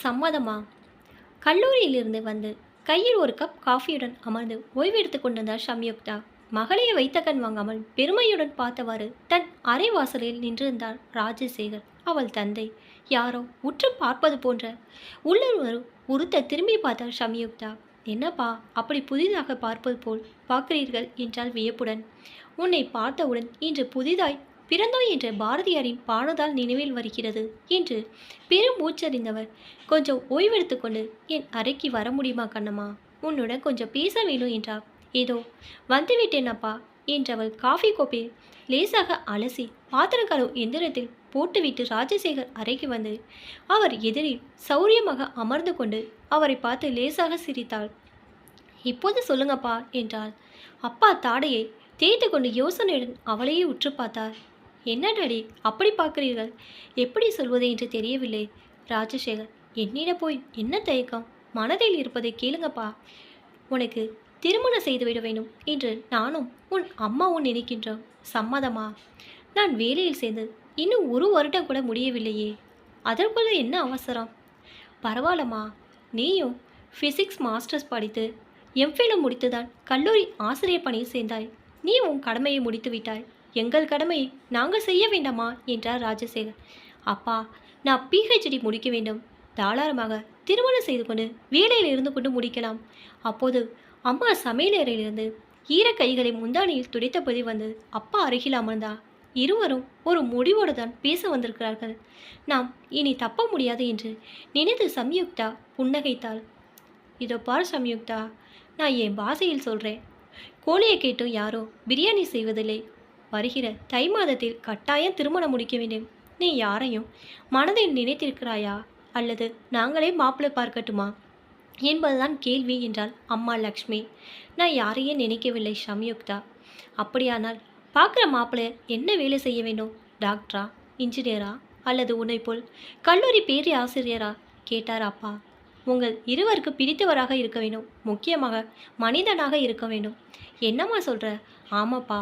சம்மதமா? கல்லூரியிலிருந்து வந்து கையில் ஒரு கப் காஃபியுடன் அமர்ந்து ஓய்வெடுத்து கொண்டிருந்தார் சம்யுக்தா மகளையை வைத்த கண் வாங்காமல் பெருமையுடன் பார்த்தவாறு தன் அரை வாசலில் நின்றிருந்தார் ராஜசேகர் அவள் தந்தை. யாரோ உற்று பார்ப்பது போன்ற உள்ளுணர்வு உறுத்த திரும்பி பார்த்தார் சம்யுக்தா என்னப்பா அப்படி புதிதாக பார்ப்பது போல் பார்க்கிறீர்கள்? என்றால் வியப்புடன். உன்னை பார்த்தவுடன் இன்று புதிதாய் பிறந்தோய் என்ற பாரதியாரின் பாடதால் நினைவில் வருகிறது என்று பெரும் மூச்சறிந்தவர். கொஞ்சம் ஓய்வெடுத்துக்கொண்டு என் அறைக்கு வர முடியுமா கண்ணம்மா? உன்னுடன் கொஞ்சம் பேச வேணும் என்றார். ஏதோ வந்துவிட்டேனப்பா என்றவள் காஃபி கோப்பை லேசாக அலசி பாத்திரம் எந்திரத்தில் போட்டுவிட்டு ராஜசேகர் அறைக்கு வந்து அவர் எதிரில் சௌரியமாக அமர்ந்து கொண்டு அவரை பார்த்து லேசாக சிரித்தாள். இப்போது சொல்லுங்கப்பா என்றாள். அப்பா தாடையை தேய்த்து கொண்டு யோசனையுடன் அவளையே உற்று பார்த்தார். என்ன டாடி அப்படி பார்க்கிறீர்கள்? எப்படி சொல்வது என்று தெரியவில்லை. ராஜசேகர் என்னிட போய் என்ன தயக்கம்? மனதில் இருப்பதை கேளுங்கப்பா. உனக்கு திருமணம் செய்துவிட வேண்டும் என்று நானும் உன் அம்மாவும் நினைக்கின்றோம். சம்மதமா? நான் வேலையில் சேர்ந்து இன்னும் ஒரு வருடம் கூட முடியவில்லையே. அதற்குள்ள என்ன அவசரம்? பரவாயில்லம்மா. நீயும் ஃபிசிக்ஸ் மாஸ்டர்ஸ் படித்து எம்ஃபிலும் முடித்துதான் கல்லூரி ஆசிரியர் பணியில் சேர்ந்தாய். நீ உன் கடமையை முடித்து விட்டாய் எங்கள் கடமை நாங்கள் செய்ய வேண்டாமா? என்றார் ராஜசேகர். அப்பா நான் பிஹெச்டி முடிக்க வேண்டும். தாராளமாக திருமணம் செய்து கொண்டு வேலையில் இருந்து கொண்டு முடிக்கலாம். அப்போது அம்மா சமையலறையிலிருந்து ஈர கைகளை முந்தானியில் துடைத்தபடி வந்து அப்பா அருகில் அமர்ந்தா. இருவரும் ஒரு முடிவோடு தான் பேச வந்திருக்கிறார்கள். நாம் இனி தப்ப முடியாது என்று நினைத்து சம்யுக்தா புன்னகைத்தாள். இதோ பார் சம்யுக்தா நான் என் பாஷையில் சொல்கிறேன் கோழியை கேட்டும் யாரும் பிரியாணி செய்வதில்லை. வருகிற தை மாதத்தில் கட்டாயம் திருமணம் முடிக்க வேண்டும். நீ யாரையும் மனதில் நினைத்திருக்கிறாயா? அல்லது நாங்களே மாப்பிள்ளை பார்க்கட்டுமா? என்பதுதான் கேள்வி என்றாள் அம்மா லக்ஷ்மி. நான் யாரையும் நினைக்கவில்லை சம்யுக்தா. அப்படியானால் பார்க்குற மாப்பிள்ளை என்ன வேலை செய்ய வேண்டும்? டாக்டரா? இன்ஜினியரா? அல்லது உன்னை போல் கல்லூரி பேரி ஆசிரியரா? கேட்டார் அப்பா. உங்கள் இருவருக்கு பிடித்தவராக இருக்க வேண்டும். முக்கியமாக மனிதனாக இருக்க வேண்டும். என்னம்மா சொல்கிற ஆமாப்பா.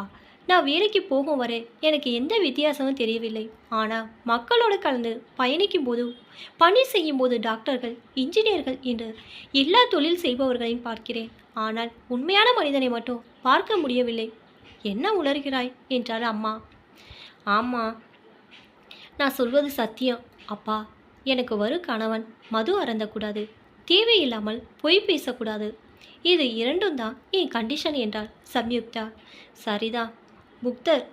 நான் வேலைக்கு போகும் வரை எனக்கு எந்த வித்தியாசமும் தெரியவில்லை. ஆனால் மக்களோடு கலந்து பயணிக்கும் போது பணி செய்யும் போது டாக்டர்கள் இன்ஜினியர்கள் என்று எல்லா தொழில் செய்பவர்களையும் பார்க்கிறேன். ஆனால் உண்மையான மனிதனை மட்டும் பார்க்க முடியவில்லை. என்ன உணர்கிறாய் என்றார் அம்மா. ஆமாம் நான் சொல்வது சத்தியம். அப்பா எனக்கு வரும் கணவன். மது அறந்தக்கூடாது தேவையில்லாமல் பொய் பேசக்கூடாது. இது இரண்டும் தான் என் கண்டிஷன் என்றாள் சம்யுக்தா. சரிதான். புக்தர்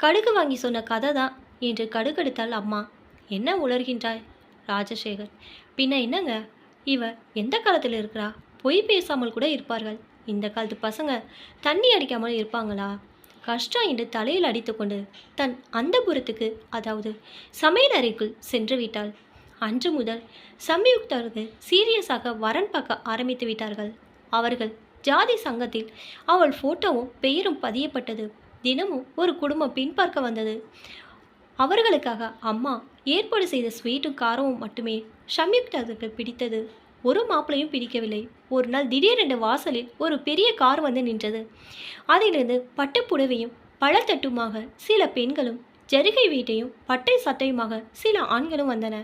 கடுகு வாங்கி சொன்ன கதை தான் என்று கடுகெடுத்தாள் அம்மா. என்ன உளர்கின்றாய்? ராஜசேகர் பின்ன என்னங்க? இவ எந்த காலத்தில் இருக்கிறா? பொய் பேசாமல் கூட இருப்பார்கள். இந்த காலத்து பசங்க தண்ணி அடிக்காமல் இருப்பாங்களா? கஷ்டம் என்று தலையில் அடித்துக்கொண்டு தன் அந்தபுரத்துக்கு அதாவது சமையல் அறைக்குள் சென்று விட்டாள். அன்று முதல் சம்யுக்தர்கள் சீரியஸாக வரன் பார்க்க ஆரம்பித்து விட்டார்கள். அவர்கள் ஜாதி சங்கத்தில் அவள் ஃபோட்டோவும் பெயரும் பதியப்பட்டது. தினமும் ஒரு குடும்பம் பின்பார்க்க வந்தது. அவர்களுக்காக அம்மா ஏற்பாடு செய்த ஸ்வீட்டும் காரமும் மட்டுமே சம்யுக்தாவுக்கு பிடித்தது. ஒரு மாப்பிளையும் பிடிக்கவில்லை. ஒரு நாள் திடீரென்று வாசலில் ஒரு பெரிய கார் வந்து நின்றது. அதிலிருந்து பட்டுப்புடவையும் பழத்தட்டுமாக சில பெண்களும் ஜரிகை வீட்டையும் பட்டை சட்டையுமாக சில ஆண்களும் வந்தன.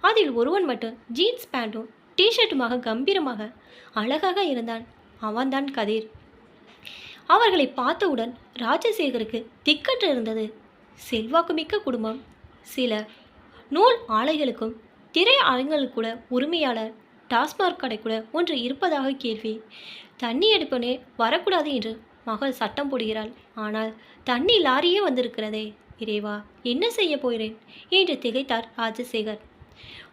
அதில் ஒருவன் மட்டும் ஜீன்ஸ் பேண்ட்டும் டிஷர்ட்டுமாக கம்பீரமாக அழகாக இருந்தான். அவன்தான் கதிர். அவர்களை பார்த்தவுடன் ராஜசேகருக்கு திக்கற்று இருந்தது. செல்வாக்குமிக்க குடும்பம். சில நூல் ஆலைகளுக்கும் திரை ஆலைகளுக்கு கூட உரிமையாளர் டாஸ்மாக் கடை கூட ஒன்று இருப்பதாக கேள்வி. தண்ணி எடுப்பனே வரக்கூடாது என்று மகள் சட்டம் போடுகிறாள். ஆனால் தண்ணி லாரியே வந்திருக்கிறதே. இறைவா என்ன செய்ய போகிறேன்? என்று திகைத்தார் ராஜசேகர்.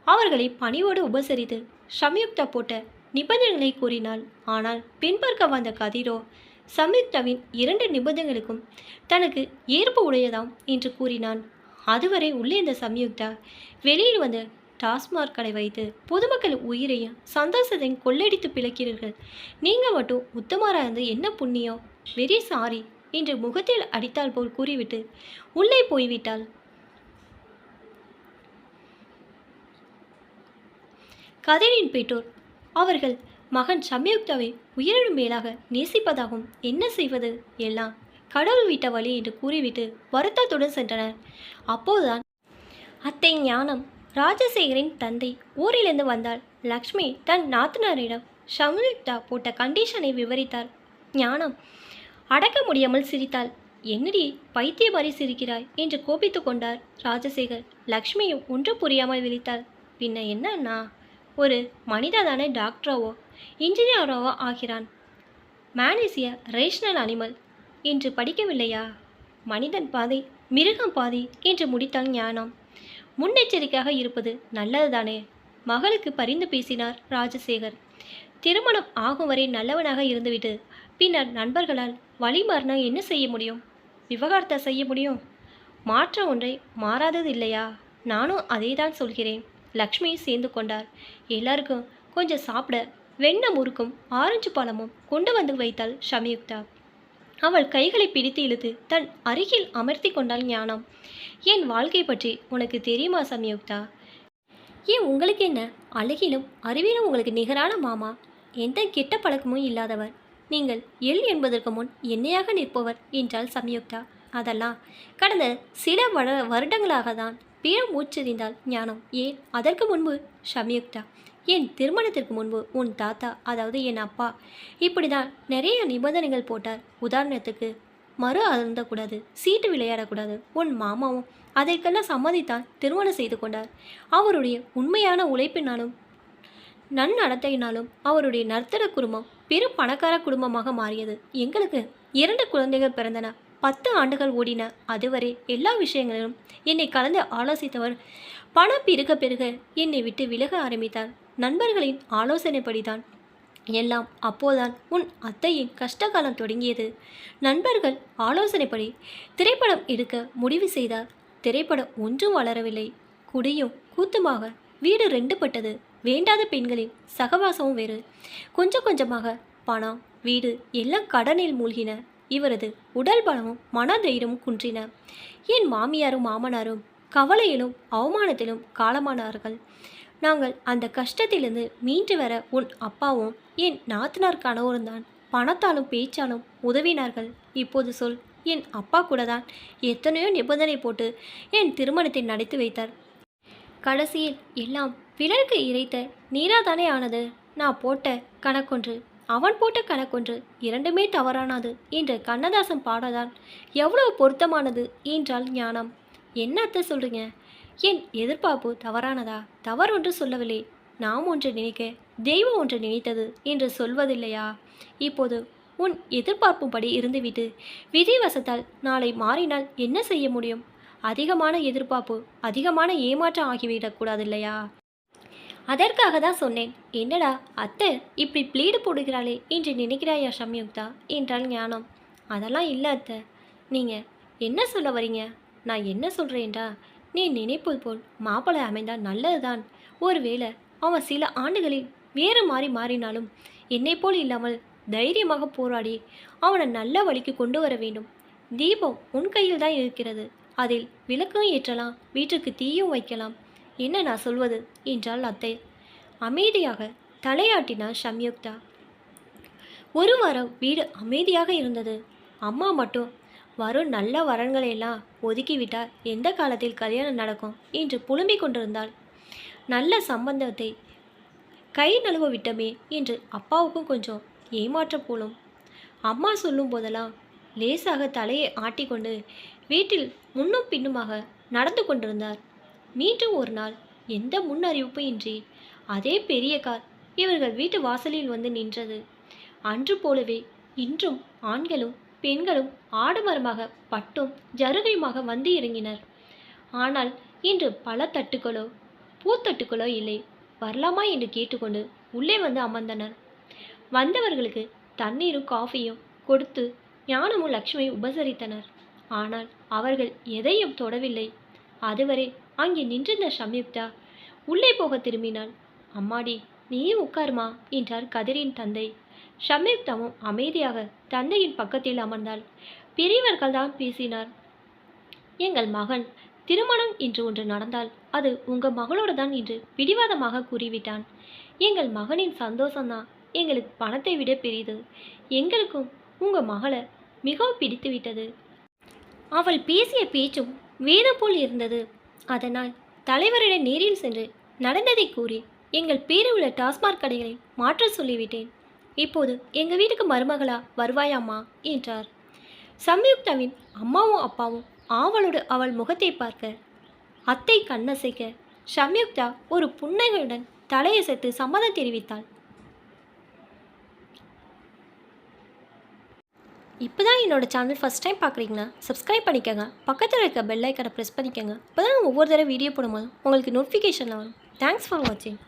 அவர்களை பணிவோடு உபசரித்து சம்யுக்தா போட்ட நிபந்தனைகளை கூறினாள். ஆனால் பின்பற்க வந்த கதிரோ சம்யுக்தாவின் இரண்டு நிபந்தனைகளுக்கும் தனக்கு ஏற்பு உடையதாம் என்று கூறினான். அதுவரை உள்ளே இந்த சம்யுக்தா வெளியில் வந்த டாஸ்மாக் கடை வைத்து பொதுமக்கள் உயிரையும் சந்தோஷத்தையும் கொள்ளடித்து பிழைக்கிறீர்கள் நீங்கள் மட்டும் உத்தமராக இருந்து என்ன புண்ணியம்? வெரி சாரி என்று முகத்தில் அடித்தால் போல் கூறிவிட்டு உள்ளே போய்விட்டாள். கதிரின் பெற்றோர் அவர்கள் மகன் சம்யுக்தாவை உயிரினும் மேலாக நேசிப்பதாகவும் என்ன செய்வது? எல்லாம் கடவுள் விட்ட வழி என்று கூறிவிட்டு வருத்தத்துடன் சென்றனர். அப்போதுதான் அத்தை ஞானம் ராஜசேகரின் தந்தை ஊரிலிருந்து வந்தால் லக்ஷ்மி தன் நாத்தனாரிடம் சம்யுக்தா போட்ட கண்டிஷனை விவரித்தார் ஞானம் அடக்க முடியாமல் சிரித்தாள். என்னடி பைத்தியமாரி சிரிக்கிறாய் என்று கோபித்து கொண்டார் ராஜசேகர். லக்ஷ்மியும் ஒன்றும் புரியாமல் விழித்தாள். பின்ன என்னன்னா ஒரு ஒரு மனிததானே டாக்டராவோ இன்ஜினியராவோ ஆகிறான். Man is a rational animal. என்று படிக்கவில்லையா? மனிதன் பாதை மிருகம் பாதி என்று முடித்தால் ஞானம். முன்னெச்சரிக்கையாக இருப்பது நல்லதுதானே? மகளுக்கு பரிந்து பேசினார் ராஜசேகர். திருமணம் ஆகும் வரை நல்லவனாக இருந்துவிட்டு பின்னர் நண்பர்களால் வழிமாறினா என்ன செய்ய முடியும்? விவகாரத்தை செய்ய முடியும்? மாற்ற ஒன்றை மாறாதது இல்லையா நானும் அதே தான் சொல்கிறேன். லக்ஷ்மி சேர்ந்து கொண்டார். எல்லாருக்கும் கொஞ்சம் சாப்பிட வெண்ண முறுக்கும் ஆரஞ்சு பழமும் கொண்டு வந்து வைத்தாள் ஷமியுக்தா அவள் கைகளை பிடித்து இழுத்து தன் அருகில் அமர்த்தி கொண்டாள் ஞானம். என் வாழ்க்கை பற்றி உனக்கு தெரியுமா சம்யுக்தா? ஏன் உங்களுக்கு என்ன? அழகிலும் அறிவிலும் உங்களுக்கு நிகரான மாமா? எந்த கெட்ட பழக்கமும் இல்லாதவர். நீங்கள் எல் என்பதற்கு முன் என்னையாக நிற்பவர் என்றாள் சம்யுக்தா. அதெல்லாம் கடந்த சில வட வருடங்களாக தான் பிற மூச்செறிந்தால் ஞானம். ஏன்? அதற்கு முன்பு சமயுக்தா. என் திருமணத்திற்கு முன்பு உன் தாத்தா அதாவது என் அப்பா இப்படி தான் நிறைய நிபந்தனைகள் போட்டார். உதாரணத்துக்கு மறு அருந்தக்கூடாது சீட்டு விளையாடக்கூடாது. உன் மாமாவும் அதற்கெல்லாம் சம்மதித்தான் திருமணம் செய்து கொண்டார். அவருடைய உண்மையான உழைப்பினாலும் நன்னடத்தையினாலும் அவருடைய நர்த்தன குடும்பம் பெரும் பணக்கார குடும்பமாக மாறியது. எங்களுக்கு இரண்டு குழந்தைகள் பிறந்தன. பத்து ஆண்டுகள் ஓடின. அதுவரை எல்லா விஷயங்களிலும் என்னை கலந்து ஆலோசித்தவர் பணம் பெருக பெருக என்னை விட்டு விலக ஆரம்பித்தார். நண்பர்களின் ஆலோசனைப்படிதான். எல்லாம் அப்போதான் உன் அத்தையின் கஷ்டகாலம் தொடங்கியது. நண்பர்கள் ஆலோசனைப்படி திரைப்படம் எடுக்க முடிவு செய்தார். திரைப்படம் ஒன்றும் வளரவில்லை. குடியும் கூத்துமாக வீடு ரெண்டு பட்டது வேண்டாத பெண்களின் சகவாசமும் வேறு. கொஞ்சம் கொஞ்சமாக பணம் வீடு எல்லாம் கடனில் மூழ்கின. இவரது உடல் பலமும் மனதைரியமும் குன்றின. என் மாமியாரும் மாமனாரும் கவலையிலும் அவமானத்திலும் காலமானார்கள். நாங்கள் அந்த கஷ்டத்திலிருந்து மீண்டு வர உன் அப்பாவும் என் நாத்தனார் கணவரும் தான். பணத்தாலும் பேச்சாலும் உதவினார்கள். இப்போது சொல் என் அப்பா கூட தான் எத்தனையோ நிபந்தனை போட்டு என் திருமணத்தை நடத்தி வைத்தார். கடைசியில் எல்லாம் பிறருக்கு இறைத்த நீராதானே ஆனது. நான் போட்ட கணக்கொன்று அவன் போட்ட கணக்கொன்று இரண்டுமே தவறானது என்று கண்ணதாசன் பாடதான் எவ்வளவு பொருத்தமானது என்றால் ஞானம். என்ன அத்தை சொல்கிறீங்க என் எதிர்பார்ப்பு தவறானதா? தவறு ஒன்று சொல்லவில்லை. நாம் ஒன்று நினைக்க தெய்வம் ஒன்று நினைத்தது என்று சொல்வதில்லையா? இப்போது உன் எதிர்பார்ப்பும்படி இருந்துவிட்டு விதிவசத்தால் நாளை மாறினால் என்ன செய்ய முடியும்? அதிகமான எதிர்பார்ப்பு அதிகமான ஏமாற்றம் ஆகிவிடக்கூடாது இல்லையா அதற்காக தான் சொன்னேன். என்னடா அத்தை இப்படி ப்ளீடு போடுகிறாளே என்று நினைக்கிறாயா சம்யுக்தா? என்றாள் ஞானம். அதெல்லாம் இல்லை அத்தை. நீங்கள் என்ன சொல்ல வரீங்க? நான் என்ன சொல்கிறேன்டா நீ நினைப்பது போல் மாப்பிள்ளை அமைந்தால் நல்லதுதான். ஒருவேளை அவன் சில ஆண்டுகளில் வேறு மாறி மாறினாலும் என்னை போல் இல்லாமல் தைரியமாக போராடி அவனை நல்ல வழிக்கு கொண்டு வர வேண்டும். தீபம் உன் கையில் தான் இருக்கிறது. அதில் விளக்கும் ஏற்றலாம் வீட்டுக்கு தீயும் வைக்கலாம். என்ன நான் சொல்வது? என்றாள் அத்தை. அமைதியாக தலையாட்டினார் சம்யுக்தா. ஒரு வாரம் வீடு அமைதியாக இருந்தது. அம்மா மட்டும் வரும் நல்ல வரன்களையெல்லாம் ஒதுக்கிவிட்டால் எந்த காலத்தில் கல்யாணம் நடக்கும் என்று புலம்பிக் கொண்டிருந்தாள். நல்ல சம்பந்தத்தை கை நழுவ விட்டமே என்று அப்பாவுக்கும் கொஞ்சம் ஏமாற்றம் போலும். அம்மா சொல்லும் போதெல்லாம் லேசாக தலையை ஆட்டிக்கொண்டு வீட்டில் முன்னும் பின்னுமாக நடந்து கொண்டிருந்தார். மீண்டும் ஒரு நாள் எந்த முன்னறிவிப்பும் இன்றி அதே பெரிய கார் இவர்கள் வீட்டு வாசலில் வந்து நின்றது. அன்று போலவே இன்றும் ஆண்களும் பெண்களும் ஆடம்பரமாக பட்டும் ஜருகையுமாக வந்து இறங்கினர். ஆனால் இன்று பல தட்டுக்களோ பூத்தட்டுகளோ இல்லை. வரலாமா என்று கேட்டுக்கொண்டு உள்ளே வந்து அமர்ந்தனர். வந்தவர்களுக்கு தண்ணீரும் காஃபியும் கொடுத்து ஞானமும் லக்ஷ்மி உபசரித்தனர். ஆனால் அவர்கள் எதையும் தொடவில்லை. அதுவரை அங்கே நின்றிருந்த சம்யுக்தா உள்ளே போக திரும்பினாள். அம்மாடி நீயும் உட்காருமா? என்றார் கதிரின் தந்தை. சம்யுக்தாவும் அமைதியாக தந்தையின் பக்கத்தில் அமர்ந்தாள். பெரியவர்கள் தான் பேசினார். எங்கள் மகன் திருமணம் என்று ஒன்று நடந்தால் அது உங்க மகளோட தான் என்று பிடிவாதமாக கூறிவிட்டான். எங்கள் மகனின் சந்தோஷம்தான். எங்களுக்கு பணத்தை விட பெரியது எங்களுக்கும் உங்க மகளை மிகவும் பிடித்து விட்டது. அவள் பேசிய பேச்சும் வேதம் போல் இருந்தது. அதனால் தலைவரிடம் நேரில் சென்று நடந்ததை கூறி எங்கள் பேரில் உள்ள டாஸ்மாக் கடைகளை மாற்ற சொல்லிவிட்டேன். இப்போது எங்கள் வீட்டுக்கு மருமகளா வருவாயாம்மா என்றார். சம்யுக்தாவின் அம்மாவும் அப்பாவும் ஆவலோடு அவள் முகத்தை பார்க்க அத்தை கண்ணசைக்க சம்யுக்தா ஒரு புன்னகையுடன் தலையசைத்து சம்மதம் தெரிவித்தாள். இப்போ தான் என்னோட சேனல் ஃபஸ்ட் டைம் பார்க்குறீங்கன்னா சப்ஸ்கிரைப் பண்ணிக்கோங்க. பக்கத்தில் இருக்க பெல் ஐக்கனை ப்ரெஸ் பண்ணிக்கோங்க. அப்போ தான் ஒவ்வொரு தடவை வீடியோ போடும்போது உங்களுக்கு நோட்டிஃபிகேஷன் வரும். தேங்க்ஸ் ஃபார் வாட்சிங்